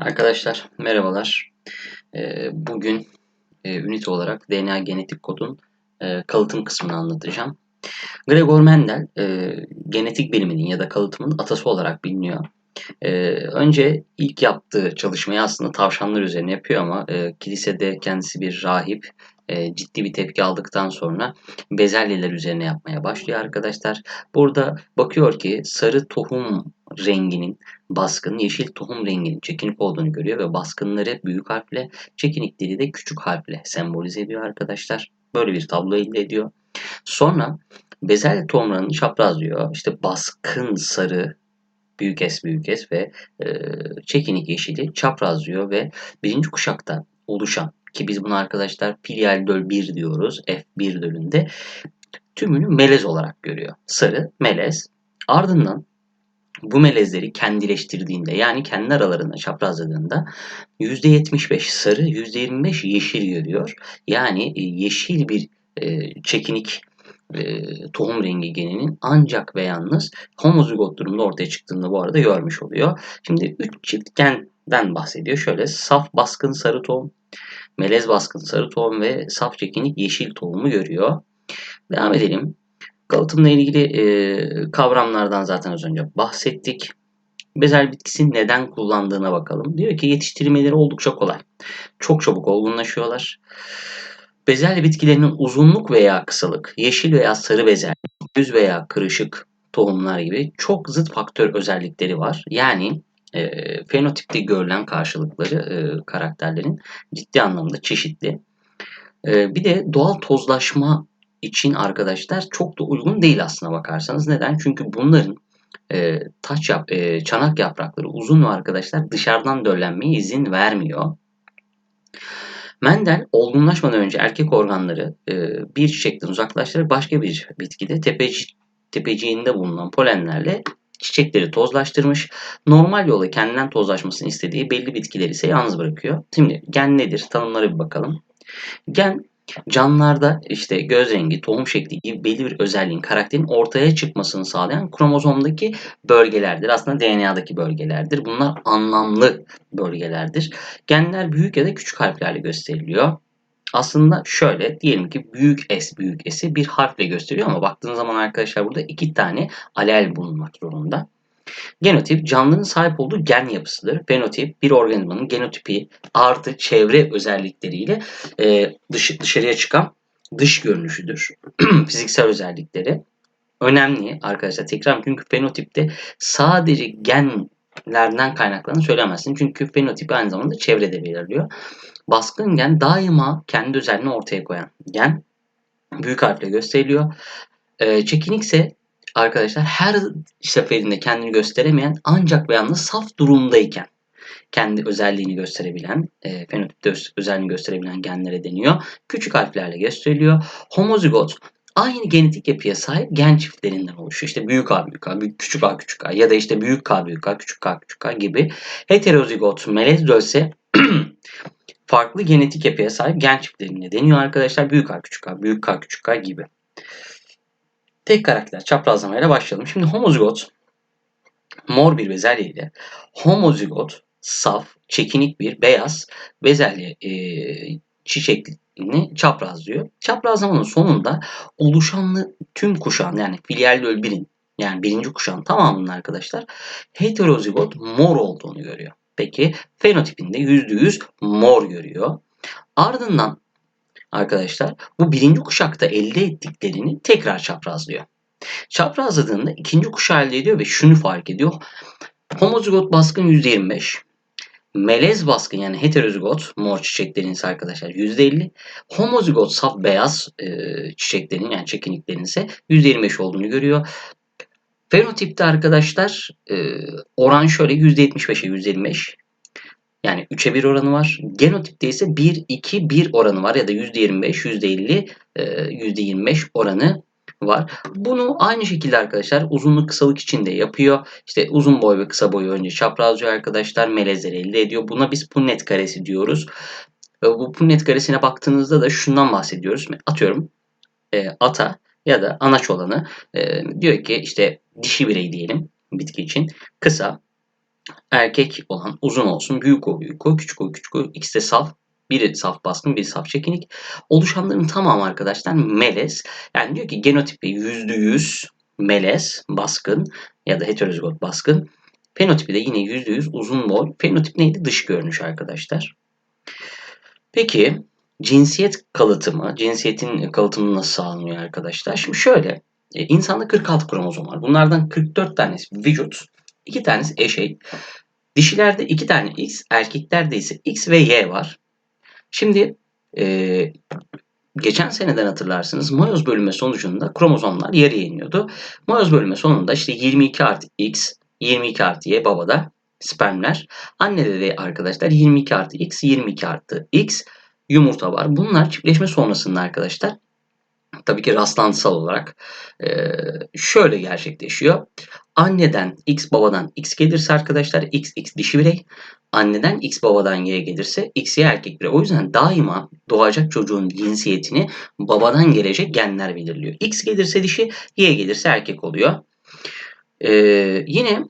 Arkadaşlar merhabalar. Ee, bugün e, ünite olarak DNA genetik kodun e, kalıtım kısmını anlatacağım. Gregor Mendel e, genetik biliminin ya da kalıtımın atası olarak biliniyor. Önce ilk yaptığı çalışmayı aslında tavşanlar üzerine yapıyor ama kilisede kendisi bir rahip e, ciddi bir tepki aldıktan sonra bezelyeler üzerine yapmaya başlıyor arkadaşlar. Burada bakıyor ki sarı tohum renginin baskın, yeşil tohum renginin çekinik olduğunu görüyor ve baskınları büyük harfle, çekinikleri de küçük harfle sembolize ediyor arkadaşlar. Böyle bir tablo elde ediyor. Sonra bezelye tohumlarını çaprazlıyor. İşte baskın sarı, büyük S büyük S ve e, çekinik yeşili çaprazlıyor ve birinci kuşakta oluşan ki biz bunu arkadaşlar filial döl 1 diyoruz F1 dölünde tümünü melez olarak görüyor. Sarı, melez. Ardından bu melezleri kendileştirdiğinde yani kendi aralarında çaprazladığında %75 sarı, %25 yeşil görüyor. Yani e, yeşil bir e, çekinik e, tohum rengi geninin ancak ve yalnız homozigot durumda ortaya çıktığında bu arada görmüş oluyor. Şimdi 3 çift genden bahsediyor. Şöyle saf baskın sarı tohum, melez baskın sarı tohum ve saf çekinik yeşil tohumu görüyor. Devam edelim. Kalıtımla ilgili e, kavramlardan zaten az önce bahsettik. Bezel bitkisi neden kullandığına bakalım. Diyor ki yetiştirmeleri oldukça kolay. Çok çabuk olgunlaşıyorlar. Bezelye bitkilerinin uzunluk veya kısalık, yeşil veya sarı bezelye, düz veya kırışık tohumlar gibi çok zıt faktör özellikleri var. Yani e, fenotipte görülen karşılıkları e, karakterlerin ciddi anlamda çeşitli. E, bir de doğal tozlaşma için arkadaşlar çok da uygun değil aslına bakarsanız. Neden? Çünkü bunların e, taç yap, e, çanak yaprakları uzun ve arkadaşlar dışarıdan döllenmeye izin vermiyor. Mendel olgunlaşmadan önce erkek organları e, bir çiçekten uzaklaştırarak başka bir bitkide tepeci, tepeciğinde bulunan polenlerle çiçekleri tozlaştırmış. Normal yola kendinden tozlaşmasını istediği belli bitkileri ise yalnız bırakıyor. Şimdi gen nedir? Tanımlara bir bakalım. Gen Canlılarda işte göz rengi, tohum şekli gibi belli bir özelliğin, karakterin ortaya çıkmasını sağlayan kromozomdaki bölgelerdir. Aslında DNA'daki bölgelerdir. Bunlar anlamlı bölgelerdir. Genler büyük ya da küçük harflerle gösteriliyor. Aslında şöyle diyelim ki büyük S büyük S'i bir harfle gösteriyor ama baktığınız zaman arkadaşlar burada iki tane alel bulunmak zorunda. Genotip canlının sahip olduğu gen yapısıdır. Fenotip bir organizmanın genotipi artı çevre özellikleriyle e, dış, dışarıya çıkan dış görünüşüdür. Fiziksel özellikleri önemli arkadaşlar. Tekrar çünkü fenotipte sadece genlerden kaynaklandığını söylemezsin. Çünkü fenotip aynı zamanda çevrede belirliyor. Baskın gen daima kendi özelliğini ortaya koyan gen büyük harfle gösteriliyor. E, çekinik ise arkadaşlar her seferinde kendini gösteremeyen ancak ve yalnız saf durumdayken kendi özelliğini gösterebilen, e, fenotipte özelliğini gösterebilen genlere deniyor. Küçük harflerle gösteriliyor. Homozigot aynı genetik yapıya sahip gen çiftlerinden oluşuyor. İşte büyük A büyük A, büyük, küçük A küçük A ya da işte büyük K büyük A, küçük K küçük A gibi. Heterozigot melez dölse farklı genetik yapıya sahip gen çiftlerine deniyor arkadaşlar. Büyük A küçük A, büyük K küçük A gibi. Tek karakter çaprazlamayla başlayalım. Şimdi homozigot mor bir bezelye ile homozigot saf, çekinik bir beyaz bezelye e, çiçekliğini çaprazlıyor. Çaprazlamanın sonunda oluşanlı tüm kuşağın yani filial böl birin yani birinci kuşağın tamamının arkadaşlar heterozigot mor olduğunu görüyor. Peki fenotipinde %100 mor görüyor. Ardından arkadaşlar bu birinci kuşakta elde ettiklerini tekrar çaprazlıyor. Çaprazladığında ikinci kuşağı elde ediyor ve şunu fark ediyor. Homozigot baskın %25. Melez baskın yani heterozigot mor çiçeklerin ise arkadaşlar %50. Homozigot saf beyaz e, çiçeklerin yani çekiniklerin ise %25 olduğunu görüyor. Fenotipte arkadaşlar e, oran şöyle %75'e %25. Yani 3'e 1 oranı var. Genotipte ise 1-2-1 oranı var ya da %25, %50, %25 oranı var. Bunu aynı şekilde arkadaşlar uzunluk kısalık için de yapıyor. İşte uzun boy ve kısa boyu önce çaprazlıyor arkadaşlar. Melezleri elde ediyor. Buna biz punnet karesi diyoruz. Bu punnet karesine baktığınızda da şundan bahsediyoruz. Atıyorum e, ata ya da anaç olanı e, diyor ki işte dişi birey diyelim bitki için kısa erkek olan uzun olsun, büyük o büyük o, küçük o küçük o, ikisi de saf. Biri saf baskın, biri saf çekinik. Oluşanların tamamı arkadaşlar melez. Yani diyor ki genotipi %100 melez, baskın ya da heterozigot baskın. Fenotipi de yine %100 uzun boy. Fenotip neydi? Dış görünüş arkadaşlar. Peki cinsiyet kalıtımı, cinsiyetin kalıtımı nasıl sağlanıyor arkadaşlar? Şimdi şöyle, e, insanda 46 kromozom var. Bunlardan 44 tanesi vücut, 2 tanesi eşey. Dişilerde 2 tane X, erkeklerde ise X ve Y var. Şimdi e, geçen seneden hatırlarsınız mayoz bölünme sonucunda kromozomlar yarıya iniyordu. Mayoz bölünme sonunda işte 22 artı X, 22 artı Y babada spermler. Annede de arkadaşlar 22 artı X, 22 artı X yumurta var. Bunlar çiftleşme sonrasında arkadaşlar tabii ki rastlantısal olarak şöyle gerçekleşiyor. Anneden X babadan X gelirse arkadaşlar X X dişi birey. Anneden X babadan Y gelirse X Y erkek birey. O yüzden daima doğacak çocuğun cinsiyetini babadan gelecek genler belirliyor. X gelirse dişi, Y gelirse erkek oluyor. Ee, yine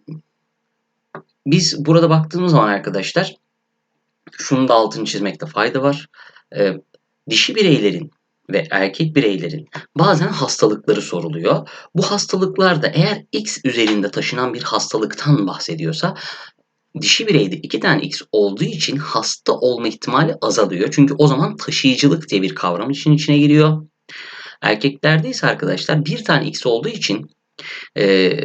biz burada baktığımız zaman arkadaşlar şunu da altını çizmekte fayda var. Ee, dişi bireylerin ve erkek bireylerin bazen hastalıkları soruluyor. Bu hastalıklarda eğer X üzerinde taşınan bir hastalıktan bahsediyorsa dişi bireyde iki tane X olduğu için hasta olma ihtimali azalıyor. Çünkü o zaman taşıyıcılık diye bir kavram için içine giriyor. Erkeklerde ise arkadaşlar bir tane X olduğu için e,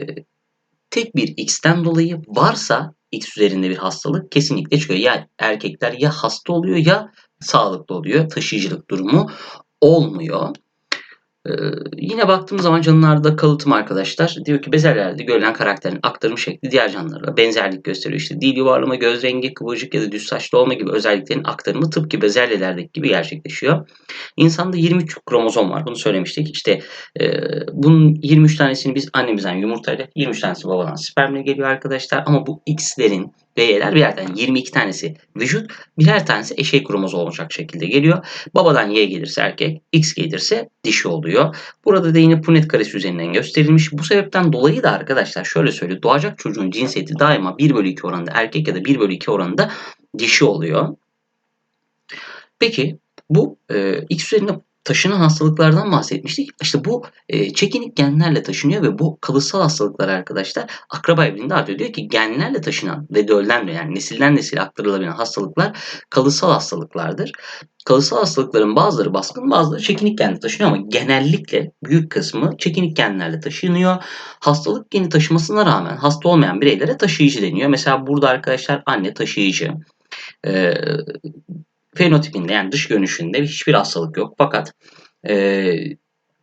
tek bir X'ten dolayı varsa X üzerinde bir hastalık kesinlikle çıkıyor. Yani erkekler ya hasta oluyor ya sağlıklı oluyor. Taşıyıcılık durumu olmuyor. Ee, yine baktığımız zaman canlılarda kalıtım arkadaşlar diyor ki bezellerde görülen karakterin aktarım şekli diğer canlılarla benzerlik gösteriyor. İşte dil yuvarlama, göz rengi, kıvırcık ya da düz saçlı olma gibi özelliklerin aktarımı tıpkı bezelyelerdeki gibi gerçekleşiyor. İnsanda 23 kromozom var. Bunu söylemiştik. İşte e, bunun 23 tanesini biz annemizden yumurtayla, 23 tanesi babadan spermle geliyor arkadaşlar. Ama bu X'lerin ve Y'ler bir yerden 22 tanesi vücut, birer tanesi eşey kromozom olacak şekilde geliyor. Babadan Y gelirse erkek, X gelirse dişi oluyor. Burada da yine Punnett karesi üzerinden gösterilmiş. Bu sebepten dolayı da arkadaşlar şöyle söylüyor. Doğacak çocuğun cinsiyeti daima 1 bölü 2 oranında erkek ya da 1 bölü 2 oranında dişi oluyor. Peki bu e, X üzerinde taşınan hastalıklardan bahsetmiştik. İşte bu e, çekinik genlerle taşınıyor ve bu kalıtsal hastalıklar arkadaşlar akraba evliliğinde artıyor. Diyor ki genlerle taşınan ve döllenme yani nesilden nesile aktarılabilen hastalıklar kalıtsal hastalıklardır. Kalıtsal hastalıkların bazıları baskın bazıları çekinik genle taşınıyor ama genellikle büyük kısmı çekinik genlerle taşınıyor. Hastalık geni taşımasına rağmen hasta olmayan bireylere taşıyıcı deniyor. Mesela burada arkadaşlar anne taşıyıcı. Ee, fenotipinde yani dış görünüşünde hiçbir hastalık yok. Fakat e,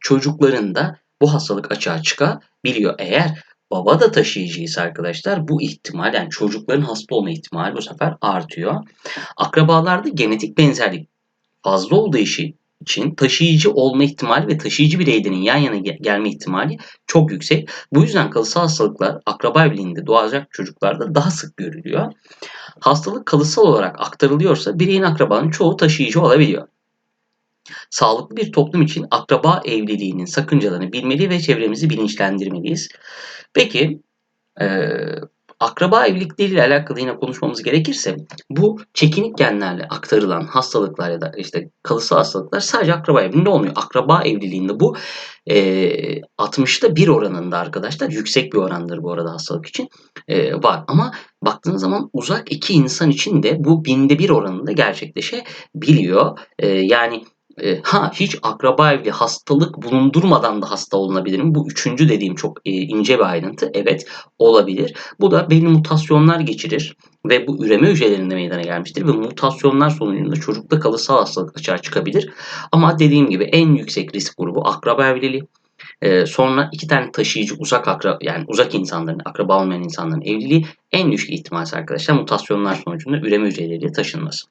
çocuklarında bu hastalık açığa çıkabiliyor. Eğer baba da taşıyıcıysa arkadaşlar bu ihtimal yani çocukların hasta olma ihtimali bu sefer artıyor. Akrabalarda genetik benzerlik fazla olduğu için için taşıyıcı olma ihtimali ve taşıyıcı bireylerin yan yana gelme ihtimali çok yüksek. Bu yüzden kalıtsal hastalıklar akraba evliliğinde doğacak çocuklarda daha sık görülüyor. Hastalık kalıtsal olarak aktarılıyorsa bireyin akrabanın çoğu taşıyıcı olabiliyor. Sağlıklı bir toplum için akraba evliliğinin sakıncalarını bilmeli ve çevremizi bilinçlendirmeliyiz. Peki Akraba evlilikleriyle alakalı yine konuşmamız gerekirse bu çekinik genlerle aktarılan hastalıklar ya da işte kalıtsal hastalıklar sadece akraba evliliğinde olmuyor. Akraba evliliğinde bu e, 60'ta 1 oranında arkadaşlar yüksek bir orandır bu arada hastalık için e, var. Ama baktığınız zaman uzak iki insan için de bu binde bir oranında gerçekleşebiliyor. E, yani e, ha hiç akraba evli hastalık bulundurmadan da hasta olunabilir mi? Bu üçüncü dediğim çok e, ince bir ayrıntı. Evet olabilir. Bu da belli mutasyonlar geçirir ve bu üreme hücrelerinde meydana gelmiştir ve mutasyonlar sonucunda çocukta kalıtsal hastalık açığa çıkabilir. Ama dediğim gibi en yüksek risk grubu akraba evliliği. Ee, sonra iki tane taşıyıcı uzak akra yani uzak insanların, akraba olmayan insanların evliliği en düşük ihtimal arkadaşlar mutasyonlar sonucunda üreme hücreleriyle taşınması.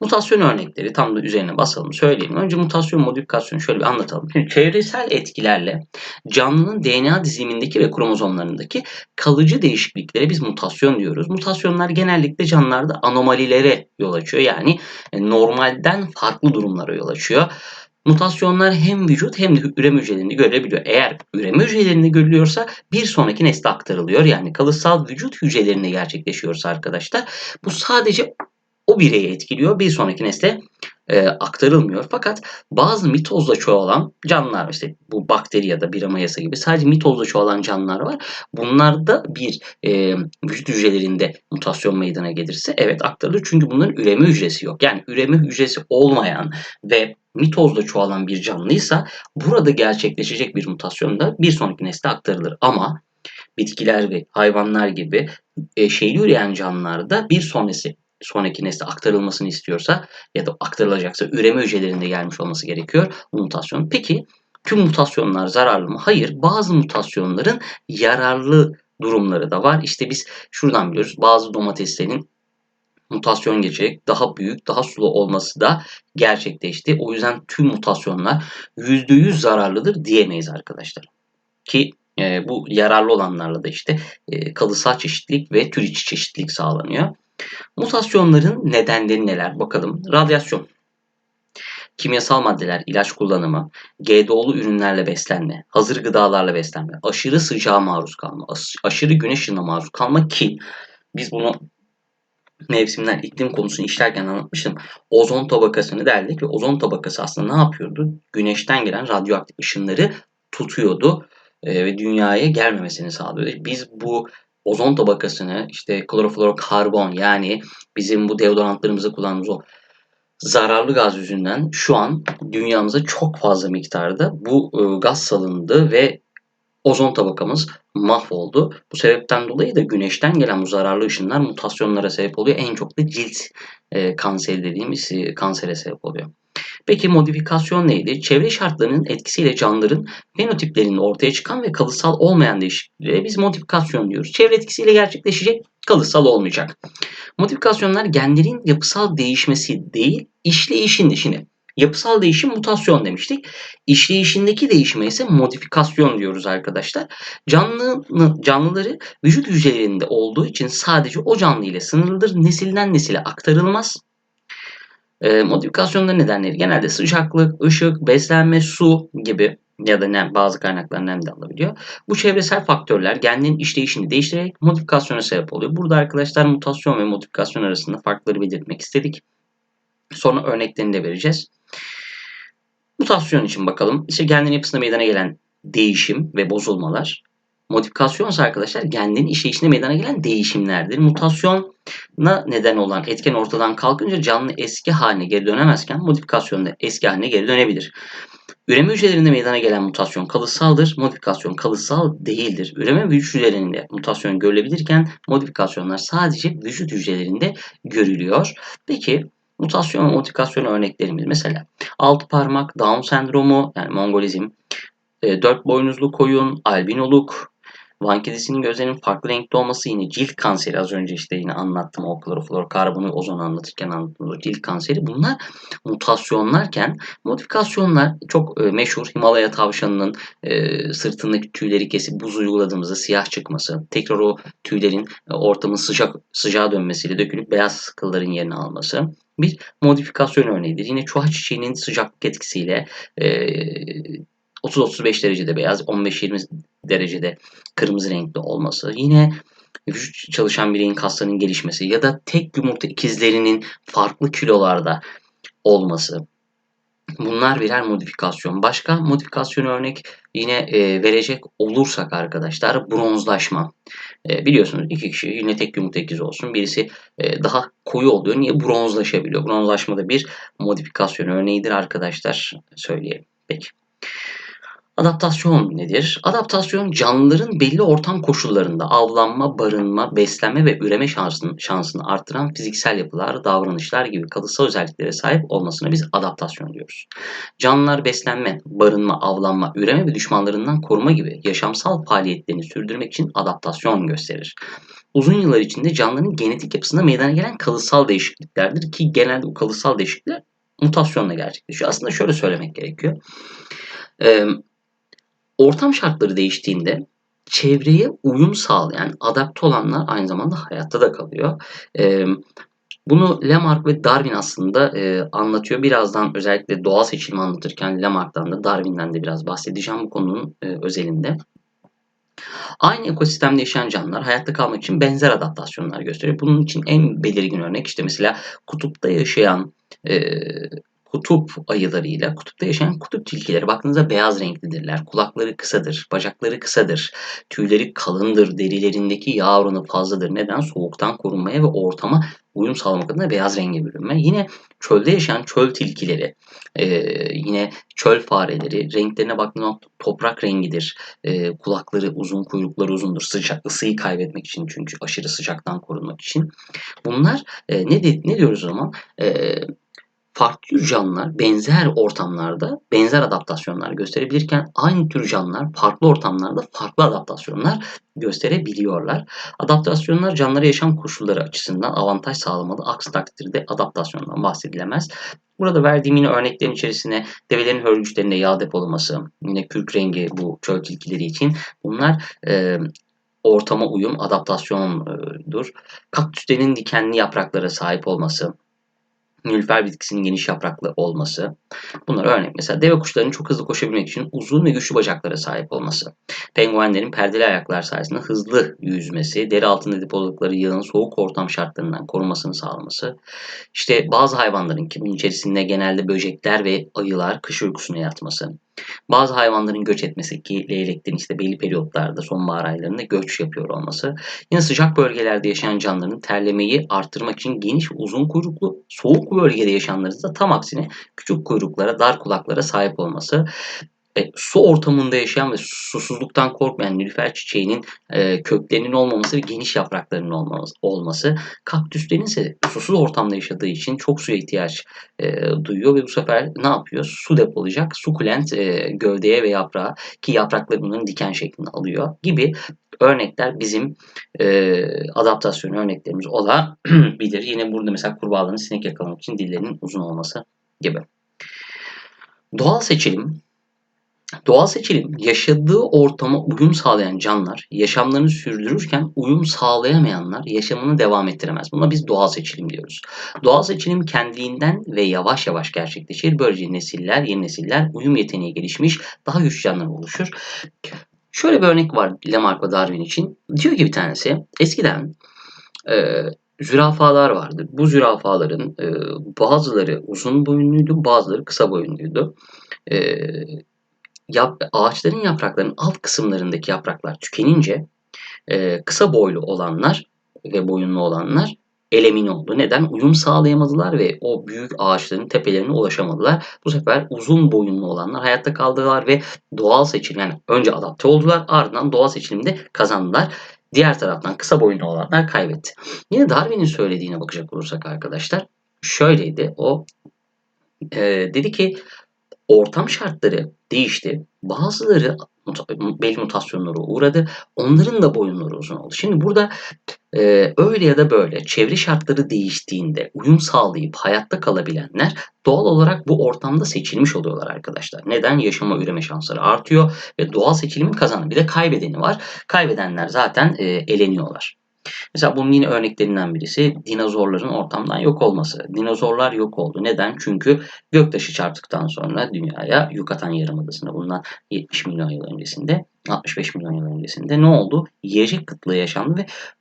Mutasyon örnekleri tam da üzerine basalım söyleyelim. Önce mutasyon modifikasyonu şöyle bir anlatalım. Şimdi çevresel etkilerle canlının DNA dizilimindeki ve kromozomlarındaki kalıcı değişikliklere biz mutasyon diyoruz. Mutasyonlar genellikle canlılarda anomalilere yol açıyor. Yani e, normalden farklı durumlara yol açıyor. mutasyonlar hem vücut hem de üreme hücrelerinde görülebiliyor. Eğer üreme hücrelerinde görülüyorsa bir sonraki nesle aktarılıyor. Yani kalıtsal vücut hücrelerinde gerçekleşiyorsa arkadaşlar bu sadece o bireyi etkiliyor. Bir sonraki nesle e, aktarılmıyor. Fakat bazı mitozla çoğalan canlılar işte bu bakteri ya da bira mayası gibi sadece mitozla çoğalan canlılar var. Bunlarda bir e, vücut hücrelerinde mutasyon meydana gelirse evet aktarılır. Çünkü bunların üreme hücresi yok. Yani üreme hücresi olmayan ve mitozla çoğalan bir canlıysa burada gerçekleşecek bir mutasyon da bir sonraki nesle aktarılır. Ama bitkiler ve hayvanlar gibi e, şeyli üreyen canlılarda bir sonrası sonraki nesle aktarılmasını istiyorsa ya da aktarılacaksa üreme hücrelerinde gelmiş olması gerekiyor bu mutasyon. Peki tüm mutasyonlar zararlı mı? Hayır. Bazı mutasyonların yararlı durumları da var. İşte biz şuradan biliyoruz. Bazı domateslerin mutasyon geçerek daha büyük, daha sulu olması da gerçekleşti. O yüzden tüm mutasyonlar %100 zararlıdır diyemeyiz arkadaşlar. Ki e, bu yararlı olanlarla da işte e, kalısal çeşitlilik ve tür içi çeşitlilik sağlanıyor. Mutasyonların nedenleri neler? Bakalım. Radyasyon, kimyasal maddeler, ilaç kullanımı, GDO'lu ürünlerle beslenme, hazır gıdalarla beslenme, aşırı sıcağa maruz kalma, aşırı güneş ışığına maruz kalma ki biz bunu mevsimler iklim konusunu işlerken anlatmıştım. Ozon tabakasını derdik ve ozon tabakası aslında ne yapıyordu? Güneşten gelen radyoaktif ışınları tutuyordu ve dünyaya gelmemesini sağlıyordu. Biz bu ozon tabakasını işte kloroflorokarbon yani bizim bu deodorantlarımızı kullandığımız o zararlı gaz yüzünden şu an dünyamıza çok fazla miktarda bu e, gaz salındı ve ozon tabakamız mahvoldu. Bu sebepten dolayı da güneşten gelen bu zararlı ışınlar mutasyonlara sebep oluyor. En çok da cilt e, kanseri dediğimiz e, kansere sebep oluyor. Peki modifikasyon neydi? Çevre şartlarının etkisiyle canlıların fenotiplerinin ortaya çıkan ve kalıtsal olmayan değişikliklere biz modifikasyon diyoruz. Çevre etkisiyle gerçekleşecek, kalıtsal olmayacak. Modifikasyonlar genlerin yapısal değişmesi değil, işleyişin şimdi Yapısal değişim mutasyon demiştik. İşleyişindeki değişime ise modifikasyon diyoruz arkadaşlar. Canlı, canlıları vücut hücrelerinde olduğu için sadece o canlı ile sınırlıdır. Nesilden nesile aktarılmaz. E, modifikasyonların nedenleri genelde sıcaklık, ışık, beslenme, su gibi ya da nem, bazı kaynaklar nem de alabiliyor. Bu çevresel faktörler genlerin işleyişini değiştirerek modifikasyona sebep oluyor. Burada arkadaşlar mutasyon ve modifikasyon arasında farkları belirtmek istedik. Sonra örneklerini de vereceğiz. Mutasyon için bakalım. İşte genlerin yapısında meydana gelen değişim ve bozulmalar. Modifikasyon ise arkadaşlar genlerin işleyişinde meydana gelen değişimlerdir. Mutasyona neden olan etken ortadan kalkınca canlı eski haline geri dönemezken modifikasyon da eski haline geri dönebilir. Üreme hücrelerinde meydana gelen mutasyon kalıtsaldır, modifikasyon kalıtsal değildir. Üreme hücrelerinde mutasyon görülebilirken modifikasyonlar sadece vücut hücrelerinde görülüyor. Peki mutasyon ve modifikasyon örneklerimiz mesela altı parmak, Down sendromu yani Mongolizm, e, dört boynuzlu koyun, albinoluk, Van kedisinin gözlerinin farklı renkte olması yine cilt kanseri az önce işte yine anlattım o kloroflorokarbonu ozon anlatırken anlattım o cilt kanseri bunlar mutasyonlarken modifikasyonlar çok e, meşhur Himalaya tavşanının e, sırtındaki tüyleri kesip buz uyguladığımızda siyah çıkması tekrar o tüylerin e, ortamın sıcak sıcağa dönmesiyle dökülüp beyaz kılların yerini alması bir modifikasyon örneğidir. Yine çuha çiçeğinin sıcaklık etkisiyle e, 30-35 derecede beyaz, 15-20 derecede kırmızı renkli olması. Yine vücut çalışan bireyin kaslarının gelişmesi ya da tek yumurta ikizlerinin farklı kilolarda olması. Bunlar birer modifikasyon. Başka modifikasyon örnek yine e, verecek olursak arkadaşlar bronzlaşma. E, biliyorsunuz iki kişi yine tek yumurta ikizi olsun. Birisi e, daha koyu oluyor. Niye? Bronzlaşabiliyor. Bronzlaşma da bir modifikasyon örneğidir arkadaşlar. Söyleyelim. Peki. Adaptasyon nedir? Adaptasyon canlıların belli ortam koşullarında avlanma, barınma, beslenme ve üreme şansını, şansını arttıran fiziksel yapılar, davranışlar gibi kalıtsal özelliklere sahip olmasına biz adaptasyon diyoruz. Canlılar beslenme, barınma, avlanma, üreme ve düşmanlarından koruma gibi yaşamsal faaliyetlerini sürdürmek için adaptasyon gösterir. Uzun yıllar içinde canlıların genetik yapısında meydana gelen kalıtsal değişikliklerdir ki genelde bu kalıtsal değişiklikler mutasyonla gerçekleşiyor. Aslında şöyle söylemek gerekiyor. Ee, Ortam şartları değiştiğinde çevreye uyum sağlayan, adapte olanlar aynı zamanda hayatta da kalıyor. Bunu Lamarck ve Darwin aslında anlatıyor. Birazdan özellikle doğal seçilimi anlatırken Lamarck'tan da Darwin'den de biraz bahsedeceğim bu konunun özelinde. Aynı ekosistemde yaşayan canlılar hayatta kalmak için benzer adaptasyonlar gösteriyor. Bunun için en belirgin örnek işte mesela kutupta yaşayan e, kutup ayılarıyla kutupta yaşayan kutup tilkileri baktığınızda beyaz renklidirler. Kulakları kısadır, bacakları kısadır, tüyleri kalındır, derilerindeki yağ oranı fazladır. Neden? Soğuktan korunmaya ve ortama uyum sağlamak adına beyaz renge bürünme. Yine çölde yaşayan çöl tilkileri, e, yine çöl fareleri renklerine baktığında toprak rengidir. E, kulakları uzun, kuyrukları uzundur. Sıcak, ısıyı kaybetmek için çünkü aşırı sıcaktan korunmak için. Bunlar e, ne, de, ne diyoruz o zaman? E, farklı tür canlılar benzer ortamlarda benzer adaptasyonlar gösterebilirken aynı tür canlılar farklı ortamlarda farklı adaptasyonlar gösterebiliyorlar. Adaptasyonlar canlılara yaşam koşulları açısından avantaj sağlamalı. Aksi takdirde adaptasyondan bahsedilemez. Burada verdiğim yine örneklerin içerisine develerin hörgüçlerinde yağ depolaması, yine kürk rengi bu çöl tilkileri için bunlar e, ortama uyum adaptasyondur. Kaktüslerin dikenli yapraklara sahip olması, nilüfer bitkisinin geniş yapraklı olması. Bunlar örnek. Mesela deve kuşlarının çok hızlı koşabilmek için uzun ve güçlü bacaklara sahip olması. Penguenlerin perdeli ayaklar sayesinde hızlı yüzmesi, deri altında depoladıkları yağın soğuk ortam şartlarından korunmasını sağlaması. İşte bazı hayvanların ki bunun içerisinde genelde böcekler ve ayılar kış uykusuna yatması. Bazı hayvanların göç etmesi ki leyleklerin işte belli periyotlarda sonbahar aylarında göç yapıyor olması. Yine sıcak bölgelerde yaşayan canlıların terlemeyi arttırmak için geniş uzun kuyruklu, soğuk bölgede yaşayanların da tam aksine küçük kuyruklara, dar kulaklara sahip olması e, su ortamında yaşayan ve susuzluktan korkmayan nilüfer çiçeğinin e, köklerinin olmaması ve geniş yapraklarının olmaması, olması. Kaktüslerin ise susuz ortamda yaşadığı için çok suya ihtiyaç e, duyuyor ve bu sefer ne yapıyor? Su depolayacak. Sukulent e, gövdeye ve yaprağa ki yaprakları bunların diken şeklini alıyor gibi örnekler bizim e, adaptasyon örneklerimiz olabilir. Yine burada mesela kurbağaların sinek yakalamak için dillerinin uzun olması gibi. Doğal seçilim Doğal seçilim yaşadığı ortama uyum sağlayan canlılar yaşamlarını sürdürürken uyum sağlayamayanlar yaşamını devam ettiremez. Buna biz doğal seçilim diyoruz. Doğal seçilim kendiliğinden ve yavaş yavaş gerçekleşir. Böylece nesiller, yeni nesiller uyum yeteneği gelişmiş daha güçlü canlılar oluşur. Şöyle bir örnek var Lamarck ve Darwin için. Diyor ki bir tanesi eskiden e, zürafalar vardı. Bu zürafaların e, bazıları uzun boyunluydu, bazıları kısa boyunluydu. E, yap, ağaçların yapraklarının alt kısımlarındaki yapraklar tükenince e, kısa boylu olanlar ve boyunlu olanlar elemin oldu. Neden? Uyum sağlayamadılar ve o büyük ağaçların tepelerine ulaşamadılar. Bu sefer uzun boyunlu olanlar hayatta kaldılar ve doğal seçilim yani önce adapte oldular ardından doğal seçilimde kazandılar. Diğer taraftan kısa boyunlu olanlar kaybetti. Yine Darwin'in söylediğine bakacak olursak arkadaşlar şöyleydi. O e, dedi ki ortam şartları değişti. Bazıları belli mutasyonlara uğradı. Onların da boyunları uzun oldu. Şimdi burada e, öyle ya da böyle çevre şartları değiştiğinde uyum sağlayıp hayatta kalabilenler doğal olarak bu ortamda seçilmiş oluyorlar arkadaşlar. Neden? Yaşama üreme şansları artıyor ve doğal seçilimi kazanan bir de kaybedeni var. Kaybedenler zaten e, eleniyorlar. Mesela bunun yine örneklerinden birisi dinozorların ortamdan yok olması. Dinozorlar yok oldu. Neden? Çünkü göktaşı çarptıktan sonra dünyaya Yucatan Yarımadası'nda bulunan 70 milyon yıl öncesinde 65 milyon yıl öncesinde ne oldu? Yiyecek kıtlığı yaşandı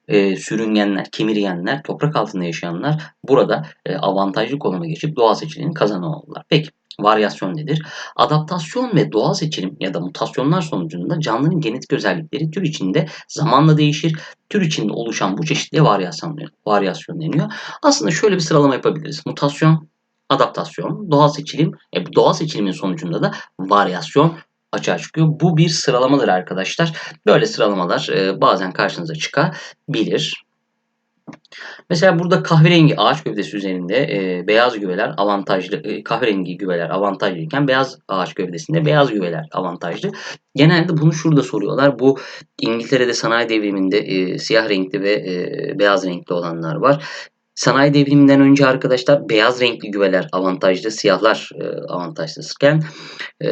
ve e, sürüngenler, kemirgenler, toprak altında yaşayanlar burada e, avantajlı konuma geçip doğa seçilinin kazanı oldular. Peki varyasyon nedir? Adaptasyon ve doğal seçilim ya da mutasyonlar sonucunda canlının genetik özellikleri tür içinde zamanla değişir. Tür içinde oluşan bu çeşitliğe varyasyon, varyasyon deniyor. Aslında şöyle bir sıralama yapabiliriz. Mutasyon, adaptasyon, doğal seçilim. E, doğal seçilimin sonucunda da varyasyon açığa çıkıyor. Bu bir sıralamadır arkadaşlar. Böyle sıralamalar e, bazen karşınıza çıkabilir. Mesela burada kahverengi ağaç gövdesi üzerinde e, beyaz güveler avantajlı, e, kahverengi güveler avantajlıyken beyaz ağaç gövdesinde beyaz güveler avantajlı. Genelde bunu şurada soruyorlar. Bu İngiltere'de sanayi devriminde e, siyah renkli ve e, beyaz renkli olanlar var. Sanayi devriminden önce arkadaşlar beyaz renkli güveler avantajlı, siyahlar e, avantajsızken e,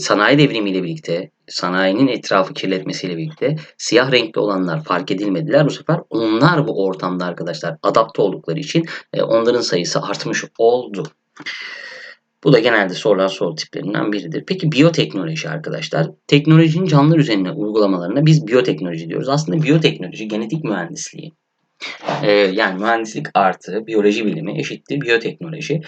sanayi devrimiyle birlikte sanayinin etrafı kirletmesiyle birlikte siyah renkli olanlar fark edilmediler. Bu sefer onlar bu ortamda arkadaşlar adapte oldukları için e, onların sayısı artmış oldu. Bu da genelde sorulan soru tiplerinden biridir. Peki biyoteknoloji arkadaşlar. Teknolojinin canlılar üzerine uygulamalarına biz biyoteknoloji diyoruz. Aslında biyoteknoloji genetik mühendisliği. Ee, yani mühendislik artı biyoloji bilimi eşittir biyoteknoloji.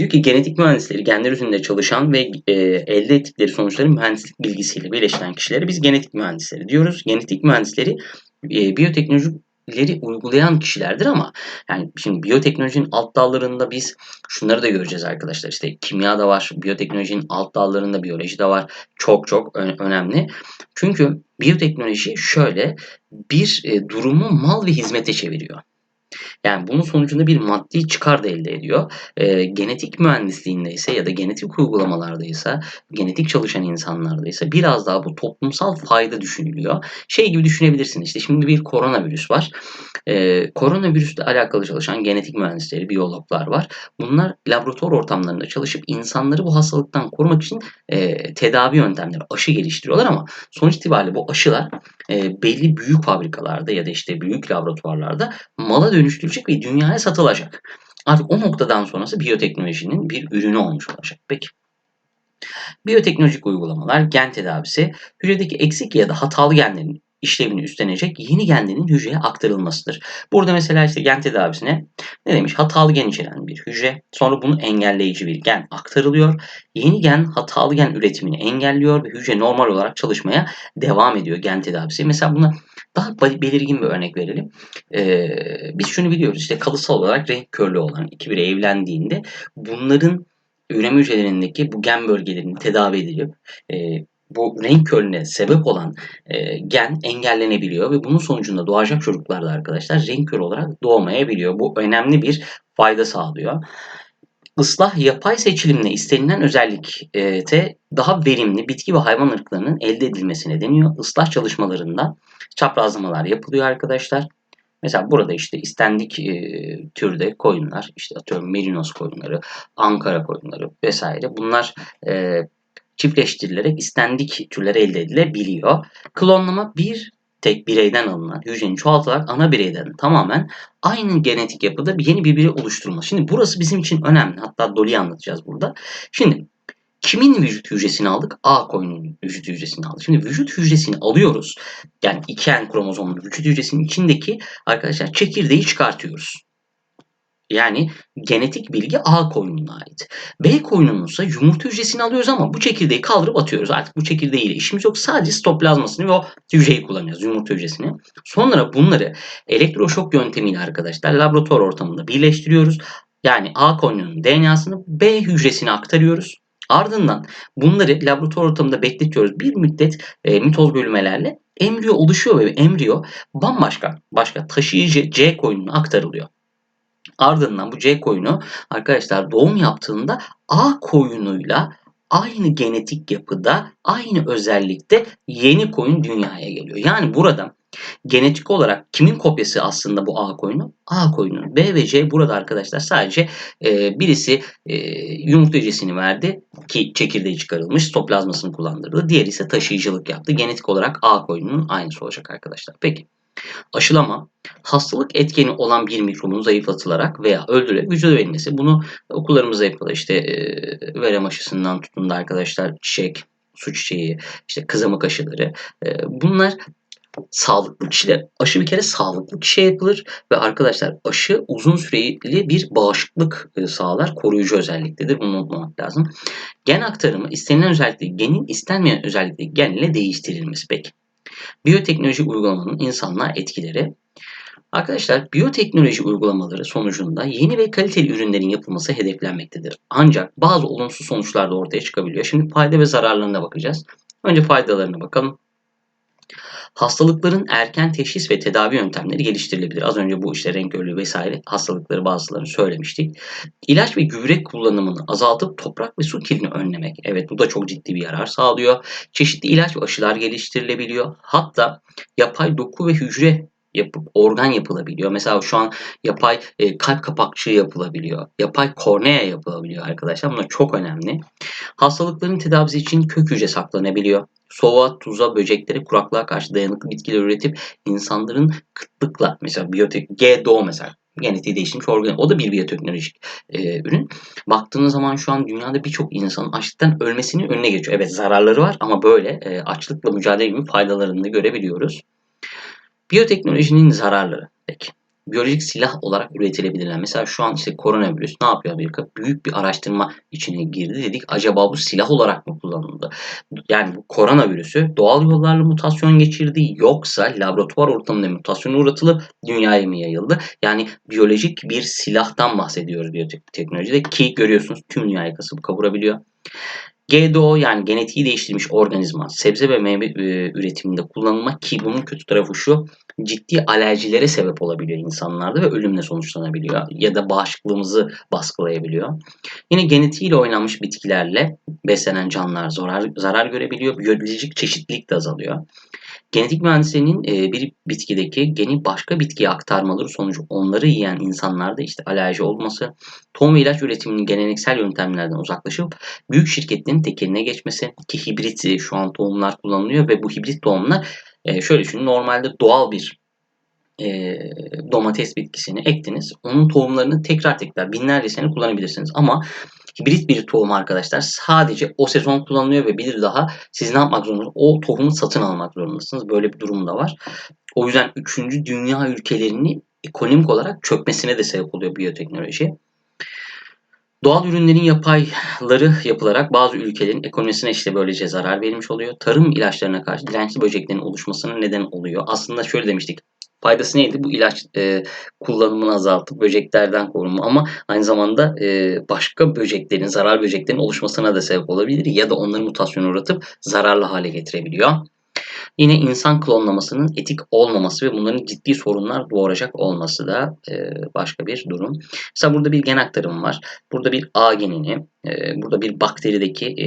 Diyor ki genetik mühendisleri genler üzerinde çalışan ve e, elde ettikleri sonuçların mühendislik bilgisiyle birleştiren kişilere biz genetik mühendisleri diyoruz. Genetik mühendisleri e, biyoteknolojileri uygulayan kişilerdir ama yani şimdi biyoteknolojinin alt dallarında biz şunları da göreceğiz arkadaşlar. İşte kimya da var, biyoteknolojinin alt dallarında biyoloji de var. Çok çok önemli. Çünkü biyoteknoloji şöyle bir e, durumu mal ve hizmete çeviriyor. Yani bunun sonucunda bir maddi çıkar da elde ediyor. E, genetik mühendisliğinde ise ya da genetik uygulamalarda ise genetik çalışan insanlarda ise biraz daha bu toplumsal fayda düşünülüyor. Şey gibi düşünebilirsiniz işte şimdi bir koronavirüs var. E, koronavirüsle alakalı çalışan genetik mühendisleri, biyologlar var. Bunlar laboratuvar ortamlarında çalışıp insanları bu hastalıktan korumak için e, tedavi yöntemleri, aşı geliştiriyorlar ama sonuç itibariyle bu aşılar e, belli büyük fabrikalarda ya da işte büyük laboratuvarlarda mala dönüştürülecek ve dünyaya satılacak. Artık o noktadan sonrası biyoteknolojinin bir ürünü olmuş olacak. Peki. Biyoteknolojik uygulamalar, gen tedavisi, hücredeki eksik ya da hatalı genlerin işlevini üstlenecek yeni genlerin hücreye aktarılmasıdır. Burada mesela işte gen tedavisine ne demiş? Hatalı gen içeren bir hücre. Sonra bunu engelleyici bir gen aktarılıyor. Yeni gen hatalı gen üretimini engelliyor ve hücre normal olarak çalışmaya devam ediyor gen tedavisi. Mesela buna daha belirgin bir örnek verelim. Ee, biz şunu biliyoruz işte kalıtsal olarak renk körlüğü olan iki birey evlendiğinde bunların üreme hücrelerindeki bu gen bölgelerini tedavi edilip e, bu renk körlüğüne sebep olan e, gen engellenebiliyor ve bunun sonucunda doğacak çocuklar da arkadaşlar renk körü olarak doğmayabiliyor. Bu önemli bir fayda sağlıyor. Islah yapay seçilimle istenilen özellikte daha verimli bitki ve hayvan ırklarının elde edilmesine deniyor. Islah çalışmalarında çaprazlamalar yapılıyor arkadaşlar. Mesela burada işte istendik e, türde koyunlar, işte atıyorum merinos koyunları, Ankara koyunları vesaire bunlar e, çiftleştirilerek istendik türler elde edilebiliyor. Klonlama bir tek bireyden alınan hücrenin çoğaltılarak ana bireyden tamamen aynı genetik yapıda bir yeni bir birey oluşturulması. Şimdi burası bizim için önemli. Hatta Dolly'yi anlatacağız burada. Şimdi kimin vücut hücresini aldık? A koyunun vücut hücresini aldık. Şimdi vücut hücresini alıyoruz. Yani iki en kromozomlu vücut hücresinin içindeki arkadaşlar çekirdeği çıkartıyoruz. Yani genetik bilgi A koyununa ait. B koyununun yumurta hücresini alıyoruz ama bu çekirdeği kaldırıp atıyoruz. Artık bu çekirdeğiyle işimiz yok. Sadece stoplazmasını ve o hücreyi kullanıyoruz. Yumurta hücresini. Sonra bunları elektroşok yöntemiyle arkadaşlar laboratuvar ortamında birleştiriyoruz. Yani A koyunun DNA'sını B hücresine aktarıyoruz. Ardından bunları laboratuvar ortamında bekletiyoruz. Bir müddet e, mitoz bölümelerle embriyo oluşuyor ve embriyo bambaşka başka taşıyıcı C koyununa aktarılıyor. Ardından bu C koyunu arkadaşlar doğum yaptığında A koyunuyla aynı genetik yapıda, aynı özellikte yeni koyun dünyaya geliyor. Yani burada genetik olarak kimin kopyası aslında bu A koyunu? A koyunun. B ve C burada arkadaşlar sadece e, birisi e, yumurta hücresini verdi ki çekirdeği çıkarılmış, stoplazmasını kullandırdı. Diğeri ise taşıyıcılık yaptı. Genetik olarak A koyunun aynısı olacak arkadaşlar. Peki. Aşılama, hastalık etkeni olan bir mikrobun zayıflatılarak veya öldürülerek vücuda verilmesi. Bunu okullarımızda yapılır. İşte e, verem aşısından tutun da arkadaşlar çiçek, su çiçeği, işte kızamık aşıları. E, bunlar sağlıklı kişiler. Aşı bir kere sağlıklı kişiye yapılır ve arkadaşlar aşı uzun süreli bir bağışıklık sağlar. Koruyucu özelliktedir. Bunu unutmamak lazım. Gen aktarımı istenilen özellikle genin istenmeyen özellikle gen ile değiştirilmesi. Peki. Biyoteknoloji uygulamanın insanlığa etkileri. Arkadaşlar biyoteknoloji uygulamaları sonucunda yeni ve kaliteli ürünlerin yapılması hedeflenmektedir. Ancak bazı olumsuz sonuçlar da ortaya çıkabiliyor. Şimdi fayda ve zararlarına bakacağız. Önce faydalarına bakalım. Hastalıkların erken teşhis ve tedavi yöntemleri geliştirilebilir. Az önce bu işte renk körlüğü vesaire hastalıkları bazılarını söylemiştik. İlaç ve gübre kullanımını azaltıp toprak ve su kirliliğini önlemek. Evet bu da çok ciddi bir yarar sağlıyor. Çeşitli ilaç ve aşılar geliştirilebiliyor. Hatta yapay doku ve hücre yapıp organ yapılabiliyor. Mesela şu an yapay e, kalp kapakçığı yapılabiliyor. Yapay kornea yapılabiliyor arkadaşlar. Bunlar çok önemli. Hastalıkların tedavisi için kök hücre saklanabiliyor. Soğuğa, tuza, böceklere, kuraklığa karşı dayanıklı bitkiler üretip insanların kıtlıkla mesela biyotek GDO mesela genetiği değiştirilmiş organ. O da bir biyoteknolojik e, ürün. Baktığınız zaman şu an dünyada birçok insanın açlıktan ölmesinin önüne geçiyor. Evet zararları var ama böyle e, açlıkla mücadele gibi faydalarını da görebiliyoruz. Biyoteknolojinin zararları. Peki. Biyolojik silah olarak üretilebilirler. Mesela şu an işte koronavirüs ne yapıyor Amerika? Büyük bir araştırma içine girdi dedik. Acaba bu silah olarak mı kullanıldı? Yani bu koronavirüsü doğal yollarla mutasyon geçirdi yoksa laboratuvar ortamında mutasyona uğratılıp dünyaya mı yayıldı? Yani biyolojik bir silahtan bahsediyoruz biyoteknolojide ki görüyorsunuz tüm dünyayı kasıp kavurabiliyor. GDO yani genetiği değiştirilmiş organizma sebze ve meyve e, üretiminde kullanılmak ki bunun kötü tarafı şu ciddi alerjilere sebep olabiliyor insanlarda ve ölümle sonuçlanabiliyor ya da bağışıklığımızı baskılayabiliyor. Yine genetiğiyle oynanmış bitkilerle beslenen canlılar zarar, zarar görebiliyor. Biyolojik çeşitlilik de azalıyor. Genetik mühendisliğinin e, bir bitkideki geni başka bitkiye aktarmaları sonucu onları yiyen insanlarda işte alerji olması, tohum ve ilaç üretiminin geleneksel yöntemlerden uzaklaşıp büyük şirketlerin tekeline geçmesi ki hibrit e, şu an tohumlar kullanılıyor ve bu hibrit tohumlar e, şöyle düşünün normalde doğal bir domates bitkisini ektiniz. Onun tohumlarını tekrar tekrar binlerce sene kullanabilirsiniz. Ama hibrit bir tohum arkadaşlar sadece o sezon kullanılıyor ve bir daha siz ne yapmak zorundasınız? O tohumu satın almak zorundasınız. Böyle bir durum da var. O yüzden 3. dünya ülkelerinin ekonomik olarak çökmesine de sebep oluyor biyoteknoloji. Doğal ürünlerin yapayları yapılarak bazı ülkelerin ekonomisine işte böylece zarar verilmiş oluyor. Tarım ilaçlarına karşı dirençli böceklerin oluşmasına neden oluyor. Aslında şöyle demiştik. Faydası neydi? Bu ilaç e, kullanımını azaltıp böceklerden korunma ama aynı zamanda e, başka böceklerin, zarar böceklerin oluşmasına da sebep olabilir ya da onları mutasyona uğratıp zararlı hale getirebiliyor. Yine insan klonlamasının etik olmaması ve bunların ciddi sorunlar doğuracak olması da e, başka bir durum. Mesela burada bir gen aktarımı var. Burada bir A genini, e, burada bir bakterideki e,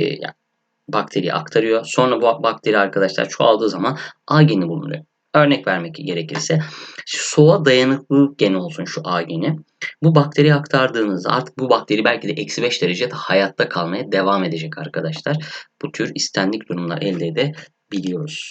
bakteriye aktarıyor. Sonra bu bakteri arkadaşlar çoğaldığı zaman A geni bulunuyor. Örnek vermek gerekirse soğuğa dayanıklılık geni olsun şu A geni. Bu bakteriye aktardığınızda artık bu bakteri belki de eksi 5 derecede hayatta kalmaya devam edecek arkadaşlar. Bu tür istendik durumlar elde edebiliyoruz.